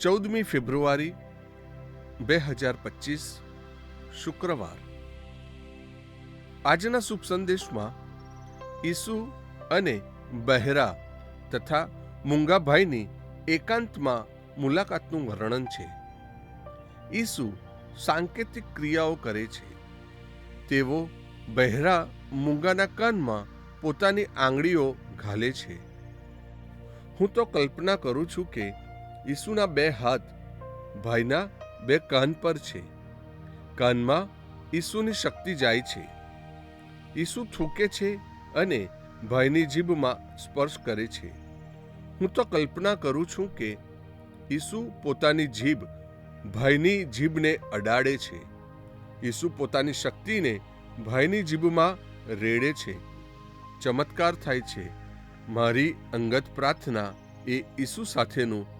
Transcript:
ચૌદમી ફેબ્રુઆરી, બે હજાર પચીસ, શુક્રવાર. આજના શુભ સંદેશમાં ઈસુ અને બહેરા તથા મુંગાભાઈની એકાંતમાં મુલાકાતનું વર્ણન છે. ઈસુ સાંકેતિક ક્રિયાઓ કરે છે. તેઓ બહેરા મૂંગાના કાનમાં પોતાની આંગળીઓ ઘાલે છે. હું તો કલ્પના કરું છું કે ઈસુના બે હાથ ભાઈના બે કાન પર છે. કાનમાં ઈસુની શક્તિ જાય છે. ઈસુ થૂકે છે અને ભાઈની જીભમાં સ્પર્શ કરે છે. હું તો કલ્પના કરું છું કે ઈસુ પોતાની જીભ ભાઈની જીભને અડાડે છે. ઈસુ પોતાની શક્તિને ભાઈની જીભમાં રેડે છે. ચમત્કાર થાય છે. મારી અંગત પ્રાર્થના એ ઈસુ સાથેનું